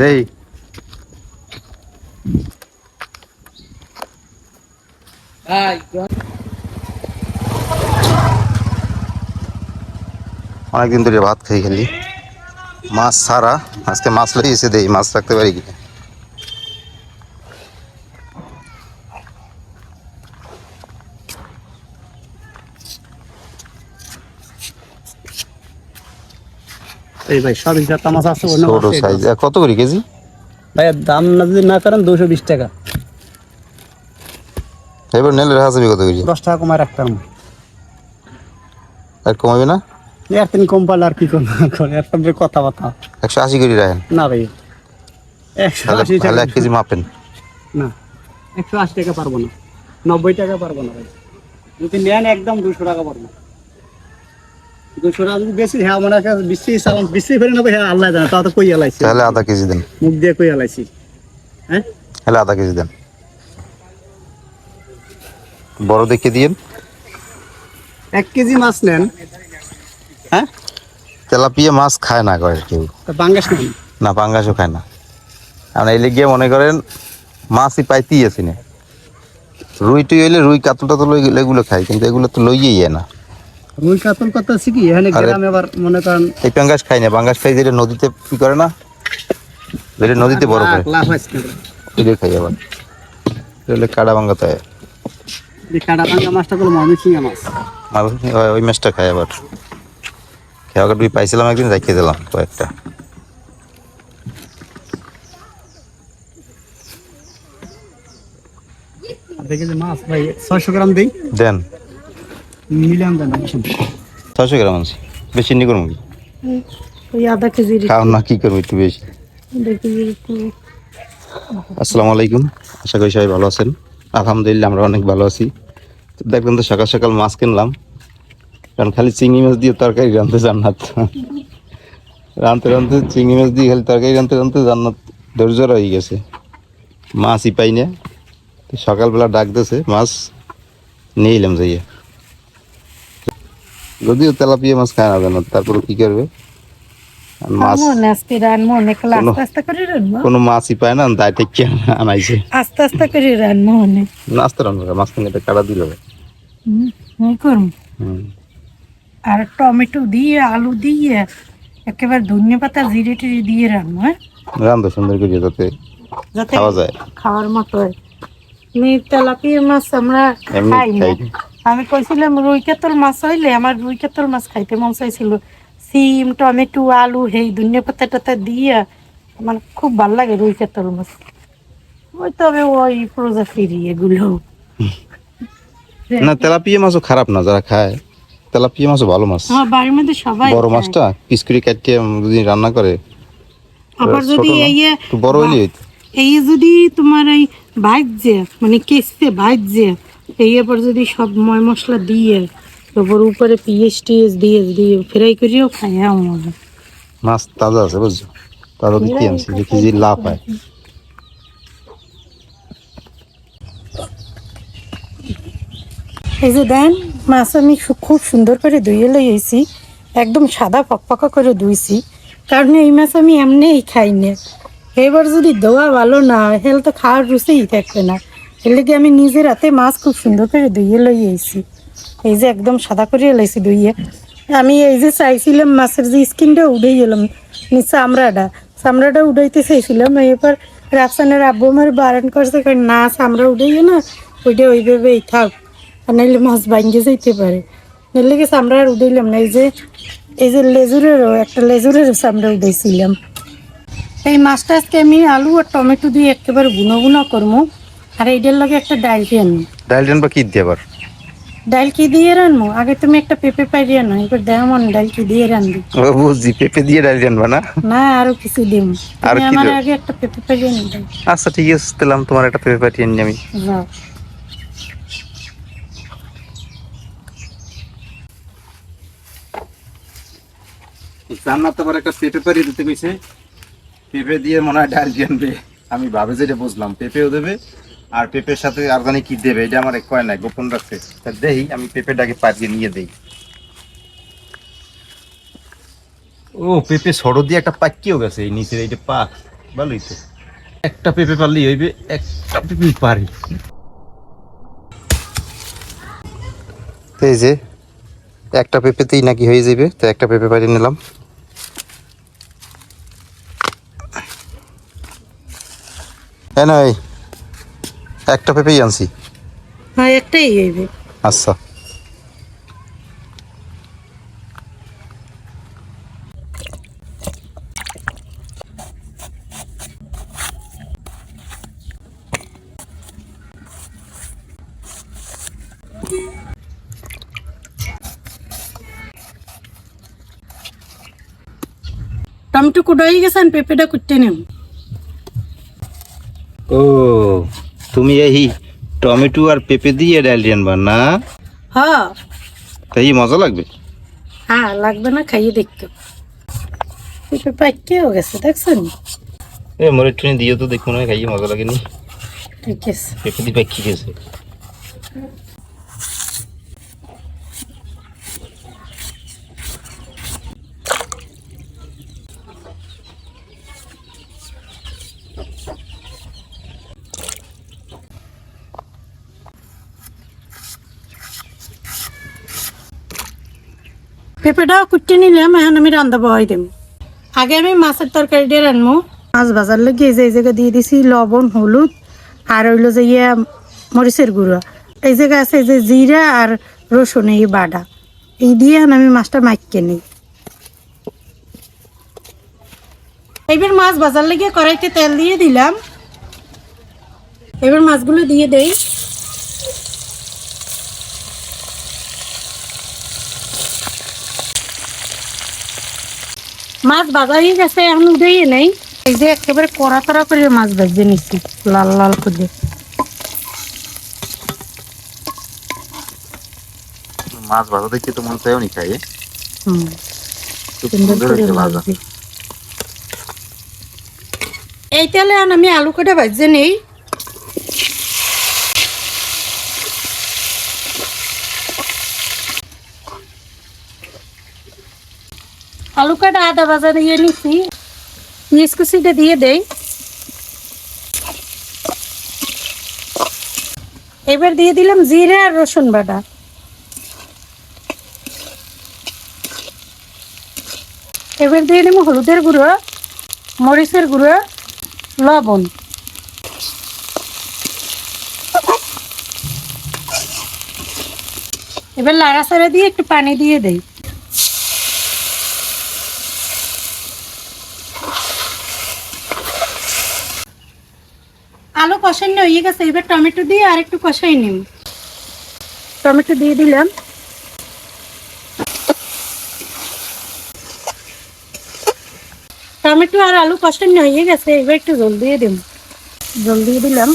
দেই অনেকদিন ধরে ভাত খাই খালি। মাছ ছাড়া আজকে মাছ লেগেছে দেই মাছ রাখতে পারি কি এই ভাই সব জাতা মাছ আছে অন্য ছোট সাইজ কত করে কেজি? ভাই দাম না যদি না করেন দুশো বিশ টাকা। এবার নেলে রাখা কত কেজি? দশ টাকা কমায় রাখতাম। আর কমাবে না? এর তিন কম পারলে আর কি এখন কথাবার্তা একশো আশি করে রাখেন। না ভাই একশো আশি তাহলে টাকা এক কেজি মাপেন। না একশো আশি টাকা পারব না। নব্বই টাকা পারব না ভাই যদি নেন একদম দুশো টাকা পারব। দুশো যদি বেশি হ্যাঁ মানে নেব হ্যাঁ আল্লাহ জানে তাও তো কই আলাইছি। তাহলে আধা কেজি দেন। মুখ দিয়ে কই আলাইছি? হ্যাঁ? তাহলে আধা কেজি দেন। বড় দেখে দিয়েন। এক কেজি মাছ নেন। হ্যাঁ? তেলাপিয়া মাছ খায় না করে কেউ। তা না পাঙ্গাসও খায় না। আর এই গিয়ে মনে করেন মাছই পাইতেই আছি না। রুই টুই হইলে রুই কাতল টাতল ওই- এগুলো খাই কিন্তু এগুলো তো লইয়েই না। রুই কাতল কথা শিখি এখানে গ্রামে আবার মনে করেন এই পাঙ্গাস খাই না পাঙ্গাস খাই যেটা নদীতে কি করে না? যেটা নদীতে বড় করে। লাভ না। খাই আবার। এটা হলে কাটা ভাঙ্গাতে এই কাটা ভাঙ্গা মাছটা হলো ময়মনসিংহা মাছ। ওই- মাছটা খাই আবার। খেয়া পাইছিলাম একদিন রেখে দিলাম কয়েকটা। দেখে যে মাছ ভাই ছয়শো গ্রাম দিই। দেন। ছয়শো গ্রাম আনছি। বেশি নি করব ওই আধা কেজির খাও না কি করব একটু বেশি? আসসালামু আলাইকুম। আশা করি সবাই ভালো আছেন। আলহামদুলিল্লাহ আমরা অনেক ভালো আছি। দেখবেন তো সকাল সকাল মাছ কিনলাম। কারণ খালি চিংড়ি মাছ দিয়ে তরকারি রাঁধতে জান্নাত। রাঁধতে রাঁধতে চিংড়ি মাছ দিয়ে খালি তরকারি রাঁধতে রাঁধতে জান্নাত। ধৈর্য হয়ে গেছে। মাছই পাই না। সকালবেলা ডাক দিয়েছে মাছ নিয়ে এলাম যাইয়ে। যদিও তেলাপিয়া মাছ খায় না জান্নাত তারপরে কি করবে? কোনো- আস্তে আস্তে কোনো মাছই পায় না তাই থেকে আনাইছে। আস্তে আস্তে করে রানবো অনেক। নাস্তা রান্না মাছ কিনে একটা কাটা দিল। আর টমেটো দিয়ে আলু দিয়ে একেবারে ধনিয়া পাতা জিরে টিরে দিয়ে রান্না হ্যাঁ? রান্ধো সুন্দর করে যাতে যাতে খাওয়া যায়। খাওয়ার মতো হয়। তেলাপিয়া মাছ আমরা না খাই না। আমি কইছিলাম রুই কাতল মাছ হইলে আমার রুই কাতল মাছ খাইতে মন চাইছিল। সিম টমেটো আলু হেই ধনিয়া পাতা টাতা দিয়ে আমার খুব ভালো লাগে রুই কাতল মাছ। ওই তবে ওই প্রজাতির এগুলো। না তেলাপিয়া মাছও খারাপ না যারা খায় তেলাপিয়া মাছও ভালো মাছ। আমার বাড়ির মধ্যে সবাই বড় মাছটা পিস করে কাটিয়ে যদি রান্না করে আবার যদি এই বড় হইলে এই যদি তোমার এই ভাজছে মানে কেসতে ভাজছে এই এবার যদি সব ময় মশলা দিয়ে তারপর উপরে পিএস টিএস দিয়ে দিয়ে ফ্রাই করিও খাই হ্যাঁ মজা মাছ তাজা আছে বুঝছ? তাজা দিতে আনছি দেখি যে লাভ হয় এই যে দেন মাছ আমি খুব সুন্দর করে ধুয়ে লইয়েছি একদম সাদা ফকফকা করে ধুইছি কারণ এই মাছ আমি এমনিই খাই না। এবার যদি ধোয়া ভালো না হয় তাহলে তো খাওয়ার রুচিই থাকবে না। এর লেগে আমি নিজের হাতে মাছ খুব সুন্দর করে ধুয়ে লইয়েছি এই যে একদম সাদা করে লাইছি ধুইয়ে। আমি এই যে চাইছিলাম মাছের যে স্কিনটা উঠেই গেলাম নিচে চামড়াটা। চামড়াটা উঠাইতে চাইছিলাম এবার রাফসানের আব্বু আমার বারণ করছে কারণ না, চামড়া উঠেই না, ওইটা ওইভাবেই থাক, আর মাছ ভাঙ্গে যাইতে পারে। নাইলে কি আমরা আর উঠাইলাম না, এই যে এই যে লেজুরেরও, একটা লেজুরেরও চামড়া উঠাইছিলাম এই মাছটা আজকে আমি আলু আর টমেটো দিয়ে একেবারে গুনো করব আর এইটার লগে একটা ডাল দিয়ে আনব। ডাল বা কি দিয়ে আবার? ডাল কি দিয়ে রানবো? আগে তুমি একটা পেঁপে পাইরিয়ে না এবার দেখ মন ডাল কি দিয়ে রানবি। ও বুঝছি পেঁপে দিয়ে ডাল টানবা না? না আরও কিছু দিম। আর কি আমার আগে একটা পেঁপে পাইরিয়ে নিবে আচ্ছা ঠিক আছে দিলাম তোমার একটা পেঁপে পাঠিয়ে নিয়ে আমি। যাও। জান্নাত আবার একটা পেঁপে দিতে কইছে। পেঁপে দিয়ে মনে হয় ডাল জানবে আমি ভাবে যেটা বুঝলাম পেঁপেও দেবে আর পেঁপের সাথে আর জানি কি দেবে এটা আমার কয় নাই গোপন রাখছে। তা দেই আমি পেঁপেটাকে পাঠিয়ে নিয়ে দেই। ও পেঁপে সড়ো দিয়ে একটা পাকিয়েও গেছে এই নিচের এইটা পাক ভালোই তো। একটা পেঁপে পারলেই হইবে একটা পেঁপে পারি। এই যে একটা পেঁপেতেই নাকি হয়ে যাবে তো একটা পেঁপে পারি নিলাম। হ্যাঁ না এই একটা পেঁপেই আনছি। হ্যাঁ একটাই হইবে। আচ্ছা। টমেটো কুটা হয়ে গেছে আমি পেঁপেটা কুটতে নেব। ও তুমি এই টমেটো আর পেঁপে দিয়ে ডাল আনবা না? হ্যাঁ। তাই মজা লাগবে? হ্যাঁ লাগবে না খাইয়ে দেখো। পেঁপে পাইকেও গেছে দেখছেন এ মরে টুনি দিও তো দেখুন খাইয়ে মজা লাগেনি। ঠিক আছে। পেঁপে দিয়ে পাকিয়ে গেছে। পেঁপেটাও কুটতে নিলাম এখন আমি রান্না বহাই দেব আগে আমি মাছের তরকারি দিয়ে রানবো মাছ বাজার লেগে এই যে, এই জায়গায় দিয়ে দিছি লবণ, হলুদ, আর হইল যে ইয়ে মরিচের গুঁড়ো। এই জায়গায় আছে যে জিরা আর রসুন, এই বাটা। এই দিয়ে আমি মাছটা মাইকে নিই। এবার মাছ বাজার লেগে কড়াইতে তেল দিয়ে দিলাম। এবার মাছগুলো দিয়ে দেই। মাছ ভাজা হয়ে গেছে এখন উঠেই নেই। এই যে একেবারে কড়া কড়া করে মাছ ভাজতে নিচ্ছি লাল লাল করে। মাছ ভাজা দেখতে তো মন চাইও নি খাই হুম। এই তেলে আমি আলু কাটা ভাজতে নেই। আলু কাটা আদা ভাজা দিয়ে নিচ্ছি মিস কুচিটা দিয়ে দেই। এবার দিয়ে দিলাম জিরা আর রসুন বাটা। এবার দিয়ে দেবো হলুদের গুঁড়ো, মরিচের গুঁড়ো, লবণ। এবার লাড়াচাড়া দিয়ে একটু পানি দিয়ে দেই। আলু কষানো হয়ে গেছে এবার টমেটো দিয়ে আর একটু কষাই নিন টমেটো দিয়ে দিলাম। টমেটো আর আলু কষানো হয়ে গেছে এবার একটু জল দিয়ে দিন জল দিয়ে দিলাম।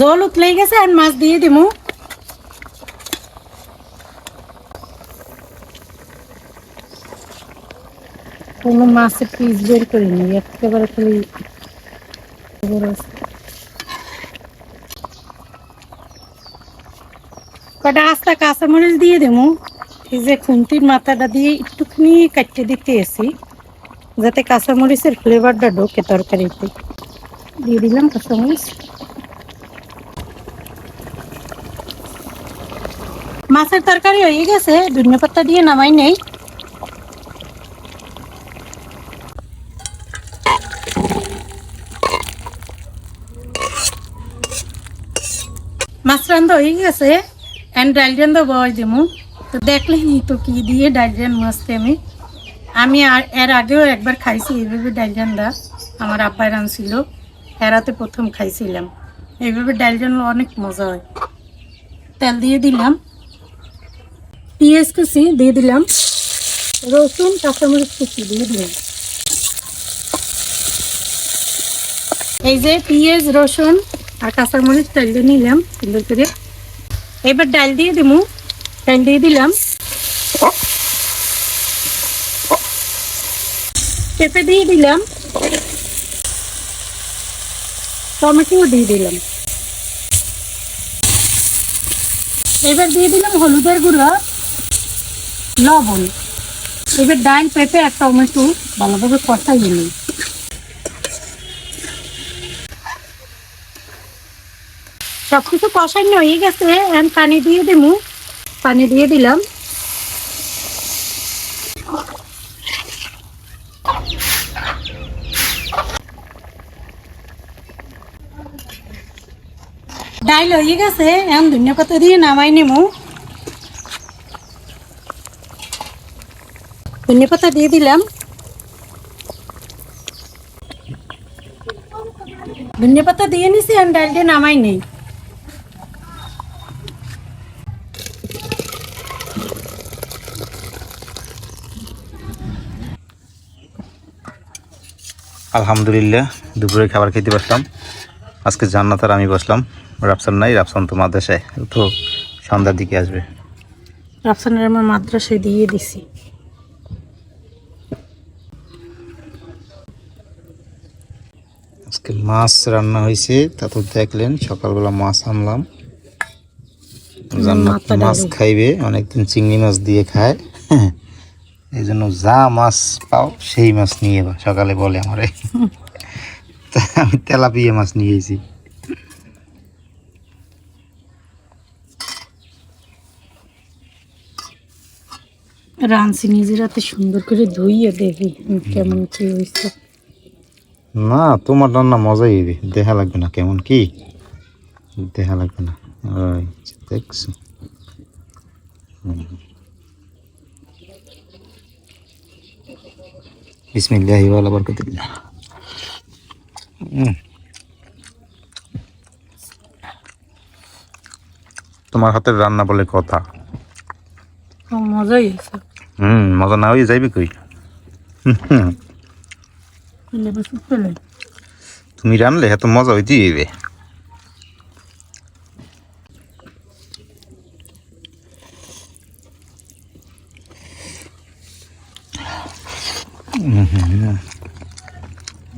জল উতলেই গেছে আর মাছ দিয়ে দিমু কোনো মাছের পিস বের করিনি একেবারে খালি কটা আস্তা কাঁচামরিচ দিয়ে দেবো, এই যে খুন্তির মাথাটা দিয়ে একটুখানি কাটতে দিতে এসি যাতে কাঁচামরিচের ফ্লেভারটা ঢোকে তরকারিতে। দিয়ে দিলাম কাঁচামরিচ মাছের তরকারি হয়ে গেছে ধনিয়া পাতা দিয়ে নামাই নেই মাছ রান্ধা হয়ে গেছে। এন্ড ডাল রান্ধা বয় দেবো। তো দেখলেনি তো কি দিয়ে ডাল রান মাছতে আমি। আমি আর এর আগেও একবার খাইছি এইভাবে ডাল রান্দা আমার আব্বাই রাঁধছিল এরাতে প্রথম খাইছিলাম। এইভাবে ডাল রান্না অনেক মজা হয়। তেল দিয়ে দিলাম। পেঁয়াজ কুচি দিয়ে দিলাম। রসুন, কাঁচামরিচ কুচি দিয়ে দিলাম। এই যে পেঁয়াজ, রসুন আর কাঁচামরিচ দিয়ে নিলাম, সুন্দর করে। এবার ডাল দিয়ে দিমু। ডাল দিয়ে দিলাম। পেঁপে দিয়ে দিলাম। টমেটো দিয়ে দিলাম। এবার দিয়ে দিলাম হলুদের গুঁড়ো, লবণ। এবার ডাল, পেঁপে আর টমেটো ভালোভাবে কষাই নিই সব কিছু কষানো হয়ে গেছে। এখন পানি দিয়ে দিমু। পানি দিয়ে দিলাম। ডাইল হয়ে গেছে। এখন ধনিয়া পাতা দিয়ে নামাই নিমু। ধনিয়া পাতা দিয়ে দিলাম। ধনিয়া পাতা দিয়ে নিছি ডাল দিয়ে নামাই নেই। আলহামদুলিল্লাহ দুপুরে খাবার খেতে বসলাম। আজকে জান্নাত আর আমি বসলাম। রাফসান নাই রাফসান তো মাদ্রাসায় তো সন্ধ্যার দিকে আসবে। রাফসানের আমার মাদ্রাসায় দিয়ে দিছি। আজকে মাছ রান্না হয়েছে তা তো দেখলেন সকালবেলা মাছ আনলাম। জান্নাত মাছ খাইবে অনেকদিন চিংড়ি মাছ দিয়ে খায়। এই জন্য যা মাছ পাও সেই মাছ নিয়ে সকালে বলে আমারে। আমি তেলাপিয়া মাছ নিয়েছি রানছি নিজের হাতে সুন্দর করে ধুইয়ে দেখি কেমন কি হয়েছে না তোমার রান্না মজাই হইবে দেখা লাগবে না কেমন কি। দেখা লাগবে না। দেখছ? বিসমিল্লাহ ওয়ালা বরকতুল্লাহ। তোমার হাতের রান্না বলে কথা। হম মজাই আছে। হুম মজা না হয়ে যাইবে কই? তুমি রানলে এত মজা হইতে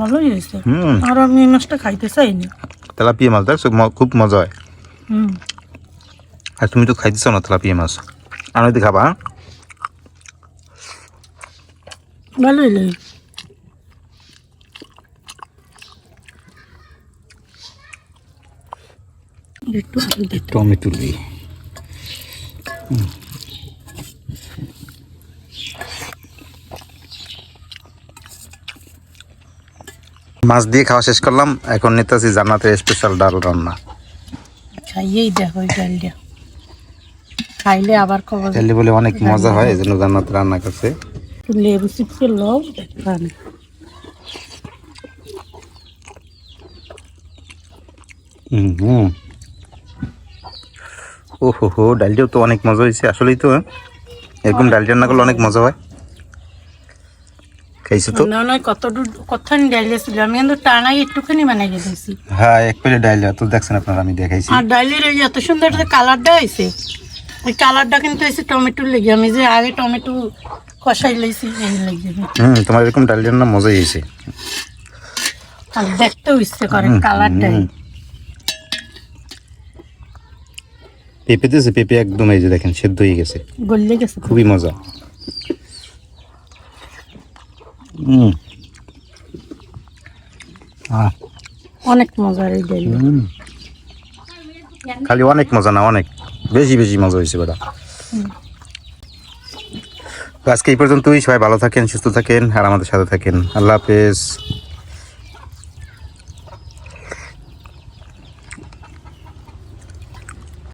ভালোই হয়েছে। আর আমি এই মাছটা খাইতে চাই না তেলাপিয়া মাছ দেখছ? খুব মজা হয়। হুম আর তুমি তো খাইতেছ না তেলাপিয়া মাছ। আর নদী খাবা হ্যাঁ? ভালোই লাগে। একটু টমেটো মাছ দিয়ে খাওয়া শেষ করলাম। এখন নিতেছি জান্নাতের স্পেশাল ডাল রান্না। খাইয়েই দেখো ওই ডালটা খাইলে আবার কবার তেলে বলে অনেক মজা হয় এই জন্য জান্নাত রান্না করছে। লেবু চিপসে লও হুম হুম। ও হো হো ডালটাও তো অনেক মজা হয়েছে। আসলেই তো? এরকম ডাল রান্না করলে অনেক মজা হয়। খাইছো তো? না নয় কত কতখানি ডাইলে ছিল আমি কিন্তু টানাই একটুখানি বানাই দিয়েছি। হ্যাঁ এক প্লেট ডাল তো দেখছেন আপনারা আমি দেখাইছি। আর ডাইলের এই এত সুন্দর যে কালারটা হয়েছে ওই কালারটা কিন্তু হয়েছে টমেটোর লেগে। আমি যে আগে টমেটো কষাই লাইছি এই লেগে। হুম তোমার এরকম ডাল রান্না মজাই হয়েছে। আর দেখতেও ইচ্ছে করে কালারটাই হুম। পেঁপে একদম এই যে দেখেন সেদ্ধ হয়ে গেছে। গলে গেছে। খুবই মজা। অনেক মজার এই ডাইল খালি অনেক মজা না অনেক। বেশি বেশি মজা হয়েছে বেটা। আজকে এই পর্যন্তই। সবাই ভালো থাকেন সুস্থ থাকেন আর আমাদের সাথে থাকেন। আল্লাহ হাফেজ।